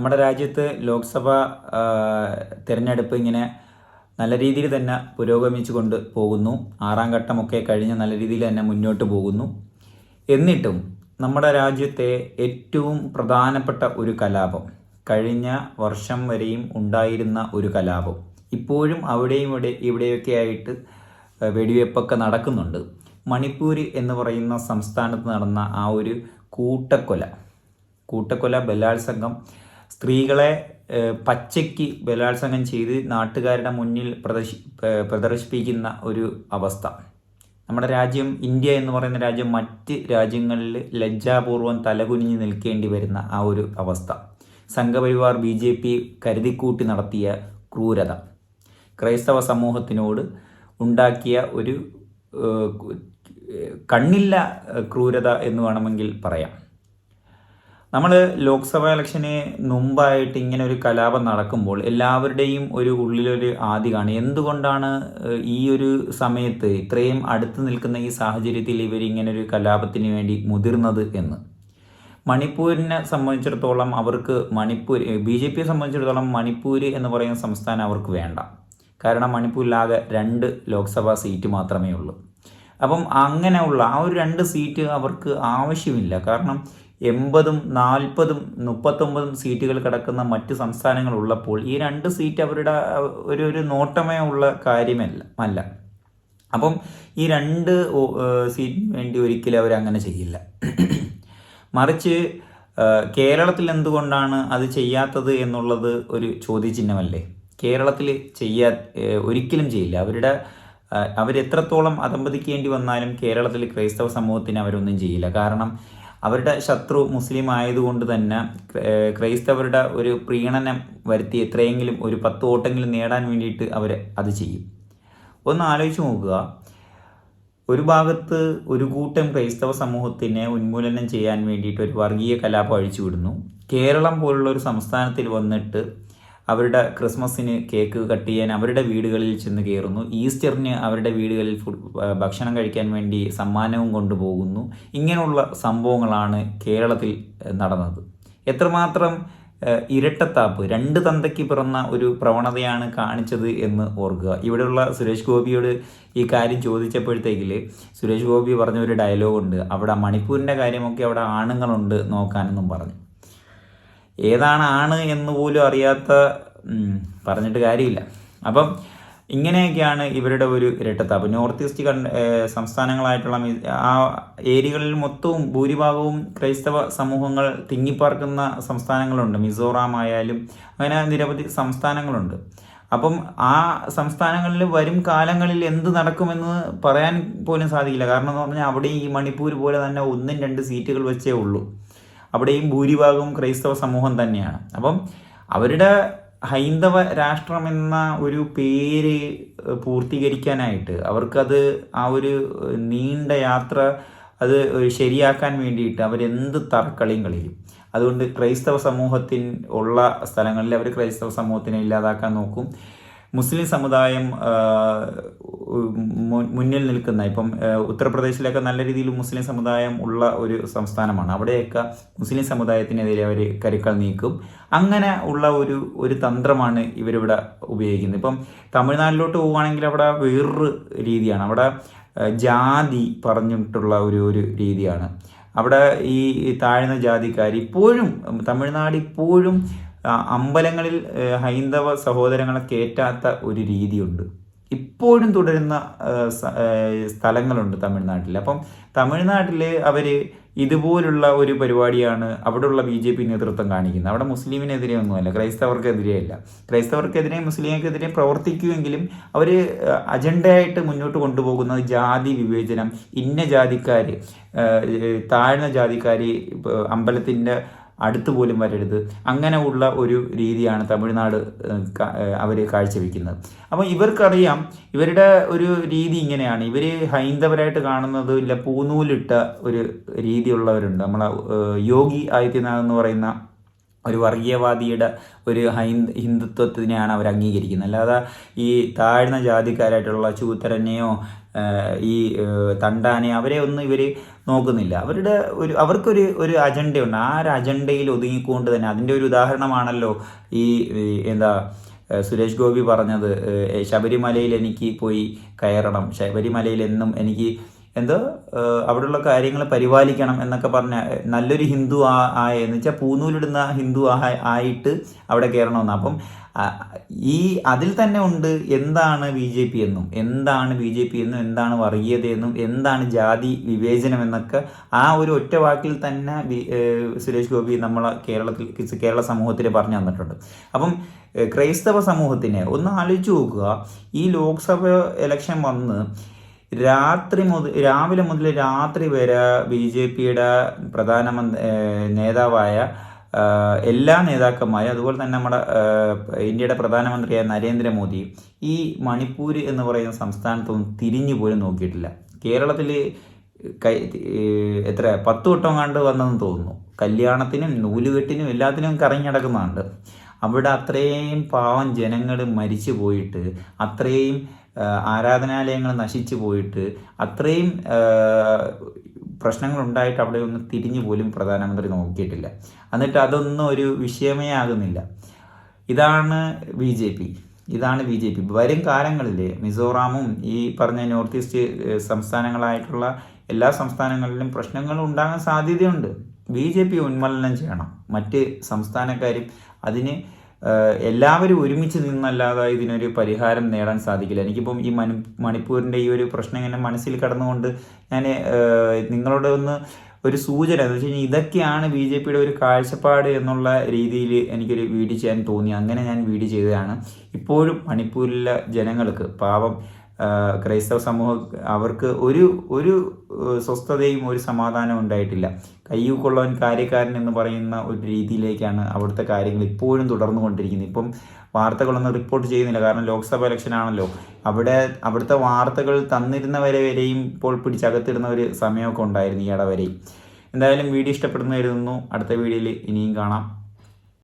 നമ്മുടെ രാജ്യത്ത് ലോക്സഭ തിരഞ്ഞെടുപ്പ് ഇങ്ങനെ നല്ല രീതിയിൽ തന്നെ പുരോഗമിച്ചു കൊണ്ട് പോകുന്നു. ആറാം ഘട്ടമൊക്കെ കഴിഞ്ഞ് നല്ല രീതിയിൽ തന്നെ മുന്നോട്ട് പോകുന്നു. എന്നിട്ടും നമ്മുടെ രാജ്യത്തെ ഏറ്റവും പ്രധാനപ്പെട്ട ഒരു കലാപം കഴിഞ്ഞ വർഷം വരെയും ഉണ്ടായിരുന്ന ഒരു കലാപം. ഇപ്പോഴും അവിടെയും ഇവിടെ ഇവിടെയൊക്കെ ആയിട്ട് വെടിവെപ്പൊക്കെ നടക്കുന്നുണ്ട്. മണിപ്പൂര് എന്ന് പറയുന്ന സംസ്ഥാനത്ത് നടന്ന ആ ഒരു കൂട്ടക്കൊല കൂട്ടക്കൊല ബലാത്സംഗം സ്ത്രീകളെ പച്ചയ്ക്ക് ബലാത്സംഗം ചെയ്ത് നാട്ടുകാരുടെ മുന്നിൽ പ്രദർശി പ്രദർശിപ്പിക്കുന്ന ഒരു അവസ്ഥ. നമ്മുടെ രാജ്യം ഇന്ത്യ എന്ന് പറയുന്ന രാജ്യം മറ്റ് രാജ്യങ്ങളിൽ ലജ്ജാപൂർവം തലകുനിഞ്ഞ് നിൽക്കേണ്ടി വരുന്ന ആ ഒരു അവസ്ഥ. സംഘപരിവാർ ബി ജെ പി കരുതിക്കൂട്ടി നടത്തിയ ക്രൂരത. ക്രൈസ്തവ സമൂഹത്തിനോട് ഉണ്ടാക്കിയ ഒരു കണ്ണില്ല ക്രൂരത എന്ന് വേണമെങ്കിൽ പറയാം. നമ്മൾ ലോക്സഭാ ഇലക്ഷന് മുമ്പായിട്ട് ഇങ്ങനെ ഒരു കലാപം നടക്കുമ്പോൾ എല്ലാവരുടെയും ഒരു ഉള്ളിലൊരു ആദ്യമാണ് എന്തുകൊണ്ടാണ് ഈ ഒരു സമയത്ത് ഇത്രയും അടുത്ത് നിൽക്കുന്ന ഈ സാഹചര്യത്തിൽ ഇവർ ഇങ്ങനെ ഒരു കലാപത്തിന് വേണ്ടി മുതിർന്നത് എന്ന്? മണിപ്പൂരിനെ സംബന്ധിച്ചിടത്തോളം അവർക്ക് മണിപ്പൂർ ബി ജെ പിയെ സംബന്ധിച്ചിടത്തോളം മണിപ്പൂർ എന്ന് പറയുന്ന സംസ്ഥാനം അവർക്ക് വേണ്ട. കാരണം മണിപ്പൂരിലാകെ രണ്ട് ലോക്സഭാ സീറ്റ് മാത്രമേ ഉള്ളൂ. അപ്പം അങ്ങനെയുള്ള ആ ഒരു രണ്ട് സീറ്റ് അവർക്ക് ആവശ്യമില്ല. കാരണം എൺപതും നാൽപ്പതും മുപ്പത്തൊമ്പതും സീറ്റുകൾ കിടക്കുന്ന മറ്റ് സംസ്ഥാനങ്ങൾ ഉള്ളപ്പോൾ ഈ രണ്ട് സീറ്റ് അവരുടെ ഒരു ഒരു നോട്ടമേ ഉള്ള കാര്യമല്ല അല്ല. അപ്പം ഈ രണ്ട് സീറ്റിന് വേണ്ടി ഒരിക്കലും അവരങ്ങനെ ചെയ്യില്ല. മറിച്ച് കേരളത്തിൽ എന്തുകൊണ്ടാണ് അത് ചെയ്യാത്തത് എന്നുള്ളത് ഒരു ചോദ്യചിഹ്നമല്ലേ? കേരളത്തിൽ ചെയ്യാ ഒരിക്കലും ചെയ്യില്ല. അവരുടെ അവരെത്രത്തോളം അതമ്പതിക്കേണ്ടി വന്നാലും കേരളത്തിൽ ക്രൈസ്തവ സമൂഹത്തിന് അവരൊന്നും ചെയ്യില്ല. കാരണം അവരുടെ ശത്രു മുസ്ലിം ആയതുകൊണ്ട് തന്നെ ക്രൈസ്തവരുടെ ഒരു പ്രീണനം വരുത്തി എത്രയെങ്കിലും ഒരു പത്ത് ഓട്ടെങ്കിലും നേടാൻ വേണ്ടിയിട്ട് അവർ അത് ചെയ്യും. ഒന്ന് ആലോചിച്ച് നോക്കുക. ഒരു ഭാഗത്ത് ഒരു കൂട്ടം ക്രൈസ്തവ സമൂഹത്തിനെ ഉന്മൂലനം ചെയ്യാൻ വേണ്ടിയിട്ട് ഒരു വർഗീയ കലാപം അഴിച്ചുവിടുന്നു. കേരളം പോലുള്ള ഒരു സംസ്ഥാനത്തിൽ വന്നിട്ട് അവരുടെ ക്രിസ്മസിന് കേക്ക് കട്ട് ചെയ്യാൻ അവരുടെ വീടുകളിൽ ചെന്ന് കയറുന്നു. ഈസ്റ്ററിന് അവരുടെ വീടുകളിൽ ഭക്ഷണം കഴിക്കാൻ വേണ്ടി സമ്മാനവും കൊണ്ടുപോകുന്നു. ഇങ്ങനെയുള്ള സംഭവങ്ങളാണ് കേരളത്തിൽ നടന്നത്. എത്രമാത്രം ഇരട്ടത്താപ്പ് രണ്ട് തന്തയ്ക്ക് പിറന്ന ഒരു പ്രവണതയാണ് കാണിച്ചത് എന്ന് ഓർക്കുക. ഇവിടെയുള്ള സുരേഷ് ഗോപിയോട് ഈ കാര്യം ചോദിച്ചപ്പോഴത്തേക്കിൽ സുരേഷ് ഗോപി പറഞ്ഞ ഒരു ഡയലോഗുണ്ട്. അവിടെ മണിപ്പൂരിന്റെ കാര്യമൊക്കെ അവിടെ ആണുങ്ങളുണ്ട് നോക്കാനെന്നും പറഞ്ഞു. ഏതാണ് ആണ് എന്ന് പോലും അറിയാത്ത പറഞ്ഞിട്ട് കാര്യമില്ല. അപ്പം ഇങ്ങനെയൊക്കെയാണ് ഇവരുടെ ഒരു ഇരട്ടത്താപ്പ് നോർത്ത് ഈസ്റ്റ് കൺ സംസ്ഥാനങ്ങളായിട്ടുള്ള ആ ഏരിയകളിൽ മൊത്തവും ഭൂരിഭാഗവും ക്രൈസ്തവ സമൂഹങ്ങൾ തിങ്ങിപ്പാർക്കുന്ന സംസ്ഥാനങ്ങളുണ്ട്. മിസോറാം ആയാലും അങ്ങനെ നിരവധി സംസ്ഥാനങ്ങളുണ്ട്. അപ്പം ആ സംസ്ഥാനങ്ങളിൽ വരും കാലങ്ങളിൽ എന്ത് നടക്കുമെന്ന് പറയാൻ പോലും സാധിക്കില്ല. കാരണം എന്ന് പറഞ്ഞാൽ അവിടെ ഈ മണിപ്പൂർ പോലെ തന്നെ ഒന്നും രണ്ട് സീറ്റുകൾ വെച്ചേ ഉള്ളൂ. അവിടെയും ഭൂരിഭാഗവും ക്രൈസ്തവ സമൂഹം തന്നെയാണ്. അപ്പം അവരുടെ ഹൈന്ദവ രാഷ്ട്രം എന്ന ഒരു പേര് പൂർത്തീകരിക്കാനായിട്ട് അവർക്കത് ആ ഒരു നീണ്ട യാത്ര അത് ശരിയാക്കാൻ വേണ്ടിയിട്ട് അവരെന്ത് തറക്കളിയും കളിയും അതുകൊണ്ട് ക്രൈസ്തവ സമൂഹത്തിൽ ഉള്ള സ്ഥലങ്ങളിൽ അവർ ക്രൈസ്തവ സമൂഹത്തിനെ ഇല്ലാതാക്കാൻ നോക്കും. മുസ്ലിം സമുദായം മുന്നിൽ നിൽക്കുന്ന ഇപ്പം ഉത്തർപ്രദേശിലൊക്കെ നല്ല രീതിയിൽ മുസ്ലിം സമുദായം ഉള്ള ഒരു സംസ്ഥാനമാണ്. അവിടെയൊക്കെ മുസ്ലിം സമുദായത്തിനെതിരെ അവർ കരുക്കൾ നീക്കും. അങ്ങനെ ഉള്ള ഒരു ഒരു തന്ത്രമാണ് ഇവരിവിടെ ഉപയോഗിക്കുന്നത്. ഇപ്പം തമിഴ്നാട്ടിലോട്ട് പോവുകയാണെങ്കിൽ അവിടെ വേറൊരു രീതിയാണ്. അവിടെ ജാതി പറഞ്ഞിട്ടുള്ള ഒരു ഒരു രീതിയാണ്. അവിടെ ഈ താഴ്ന്ന ജാതിക്കാർ ഇപ്പോഴും തമിഴ്നാട് ഇപ്പോഴും അമ്പലങ്ങളിൽ ഹൈന്ദവ സഹോദരങ്ങളെ കയറ്റാത്ത ഒരു രീതിയുണ്ട്. ഇപ്പോഴും തുടരുന്ന സ്ഥലങ്ങളുണ്ട് തമിഴ്നാട്ടിൽ. അപ്പം തമിഴ്നാട്ടിൽ അവർ ഇതുപോലുള്ള ഒരു പരിപാടിയാണ് അവിടെയുള്ള ബി ജെ പി നേതൃത്വം കാണിക്കുന്നത്. അവിടെ മുസ്ലിമിനെതിരെ ഒന്നുമല്ല ക്രൈസ്തവർക്കെതിരെ അല്ല ക്രൈസ്തവർക്കെതിരെ മുസ്ലിങ്ങൾക്കെതിരെ പ്രവർത്തിക്കുമെങ്കിലും അവർ അജണ്ടയായിട്ട് മുന്നോട്ട് കൊണ്ടുപോകുന്നത് ജാതി വിവേചനം ഇന്ന ജാതിക്കാർ താഴ്ന്ന ജാതിക്കാർ അമ്പലത്തിന്റെ അടുത്ത് പോലും വരരുത്. അങ്ങനെ ഉള്ള ഒരു രീതിയാണ് തമിഴ്നാട് അവർ കാഴ്ചവെക്കുന്നത്. അപ്പോൾ ഇവർക്കറിയാം ഇവരുടെ ഒരു രീതി ഇങ്ങനെയാണ്. ഇവർ ഹൈന്ദവരായിട്ട് കാണുന്നത് ഇല്ല പൂനൂലിട്ട ഒരു രീതിയുള്ളവരുണ്ട്. നമ്മളെ യോഗി ആദിത്യനാഥ് എന്ന് പറയുന്ന ഒരു വർഗീയവാദിയുടെ ഒരു ഹൈന്ദ ഹിന്ദുത്വത്തിനെയാണ് അവർ അംഗീകരിക്കുന്നത്. അല്ലാതെ ഈ താഴ്ന്ന ജാതിക്കാരായിട്ടുള്ള ചൂത്തരനെയോ ഈ തണ്ടാനെ അവരെ ഒന്നും ഇവർ നോക്കുന്നില്ല. അവരുടെ ഒരു അവർക്കൊരു ഒരു അജണ്ടയുണ്ട്. ആ ഒരു അജണ്ടയിൽ ഒതുങ്ങിക്കൊണ്ട് തന്നെ അതിന്റെ ഒരു ഉദാഹരണമാണല്ലോ ഈ എന്താ സുരേഷ് ഗോപി പറഞ്ഞത് ശബരിമലയിൽ എനിക്ക് പോയി കയറണം. ശബരിമലയിൽ എന്നും എനിക്ക് എന്തോ? അവിടെയുള്ള കാര്യങ്ങൾ പരിപാലിക്കണം എന്നൊക്കെ പറഞ്ഞ നല്ലൊരു ഹിന്ദു ആ ആയ എന്ന് വെച്ചാൽ പൂനൂലിടുന്ന ഹിന്ദു ആയിട്ട് അവിടെ കയറണമെന്ന് അപ്പം ഈ അതിൽ തന്നെ ഉണ്ട് എന്താണ് ബി ജെ പി എന്നും എന്താണ് ബി ജെ പി എന്നും എന്താണ് വർഗീയതയെന്നും എന്താണ് ജാതി വിവേചനം എന്നൊക്കെ ആ ഒരു ഒറ്റ വാക്കിൽ തന്നെ സുരേഷ് ഗോപി നമ്മളെ കേരളത്തിൽ കേരള സമൂഹത്തിൽ പറഞ്ഞു തന്നിട്ടുണ്ട്. അപ്പം ക്രൈസ്തവ സമൂഹത്തിനെ ഒന്ന് ആലോചിച്ച് നോക്കുക. ഈ ലോക്സഭ ഇലക്ഷൻ വന്ന് രാത്രി മുതൽ രാവിലെ മുതൽ രാത്രി വരെ ബി ജെ പിയുടെ പ്രധാനമന്ത്രി നേതാവായ എല്ലാ നേതാക്കന്മാരും അതുപോലെ തന്നെ നമ്മുടെ ഇന്ത്യയുടെ പ്രധാനമന്ത്രിയായ നരേന്ദ്രമോദി ഈ മണിപ്പൂർ എന്ന് പറയുന്ന സംസ്ഥാനത്തൊന്നും തിരിഞ്ഞു പോലും നോക്കിയിട്ടില്ല. കേരളത്തിൽ കൈ എത്ര പത്ത് വട്ടം കണ്ട് വന്നതെന്ന് തോന്നുന്നു. കല്യാണത്തിനും നൂലുകെട്ടിനും എല്ലാത്തിനും കറങ്ങി നടക്കുന്നുണ്ട് അവിടെ അത്രയും പാവം ജനങ്ങൾ മരിച്ചു പോയിട്ട് അത്രയും ആരാധനാലയങ്ങൾ നശിച്ചു പോയിട്ട് അത്രയും പ്രശ്നങ്ങൾ ഉണ്ടായിട്ട് അവിടെ ഒന്ന് തിരിഞ്ഞു പോലും പ്രധാനമന്ത്രി നോക്കിയിട്ടില്ല. എന്നിട്ട് അതൊന്നും ഒരു വിഷയമേ ആകുന്നില്ല. ഇതാണ് ബി ജെ പി. ഇതാണ് ബി ജെ പി. വരും കാലങ്ങളിൽ മിസോറാമും ഈ പറഞ്ഞ നോർത്ത് ഈസ്റ്റ് സംസ്ഥാനങ്ങളായിട്ടുള്ള എല്ലാ സംസ്ഥാനങ്ങളിലും പ്രശ്നങ്ങൾ ഉണ്ടാകാൻ സാധ്യതയുണ്ട്. ബി ജെ പി ഉന്മൂലനം ചെയ്യണം. മറ്റ് സംസ്ഥാനക്കാരും അതിന് എല്ലാവരും ഒരുമിച്ച് നിന്നല്ലാതെ ഇതിനൊരു പരിഹാരം നേടാൻ സാധിക്കില്ല. എനിക്കിപ്പം ഈ മനു മണിപ്പൂരിന്റെ ഈ ഒരു പ്രശ്നം ഇങ്ങനെ മനസ്സിൽ കടന്നുകൊണ്ട് ഞാൻ നിങ്ങളോട് ഒന്ന് ഒരു സൂചന എന്ന് വെച്ച് കഴിഞ്ഞാൽ ഇതൊക്കെയാണ് ബി ജെ പിയുടെ ഒരു കാഴ്ചപ്പാട് എന്നുള്ള രീതിയിൽ എനിക്കൊരു വീഡിയോ ചെയ്യാൻ തോന്നി. അങ്ങനെ ഞാൻ വീഡിയോ ചെയ്തതാണ്. ഇപ്പോഴും മണിപ്പൂരിലെ ജനങ്ങൾക്ക് പാവം ക്രൈസ്തവ സമൂഹം അവർക്ക് ഒരു ഒരു സ്വസ്ഥതയും ഒരു സമാധാനവും ഉണ്ടായിട്ടില്ല. കയ്യൂക്കൊള്ളവൻ കാര്യക്കാരൻ എന്ന് പറയുന്ന ഒരു രീതിയിലേക്കാണ് അവിടുത്തെ കാര്യങ്ങൾ ഇപ്പോഴും തുടർന്നു തുടർന്നുകൊണ്ടിരിക്കുന്നത്. ഇപ്പം വാർത്തകളൊന്നും റിപ്പോർട്ട് ചെയ്യുന്നില്ല. കാരണം ലോക്സഭ ഇലക്ഷൻ ആണല്ലോ. അവിടെ അവിടുത്തെ വാർത്തകൾ തന്നിരുന്നവരെ വരെയും ഇപ്പോൾ പിടിച്ചകത്തിടുന്ന ഒരു സമയമൊക്കെ ഉണ്ടായിരുന്നു ഈയിടെ വരെയും എന്തായാലും വീഡിയോ ഇഷ്ടപ്പെടുന്നു കരുതുന്നു. അടുത്ത വീഡിയോയിൽ ഇനിയും കാണാം.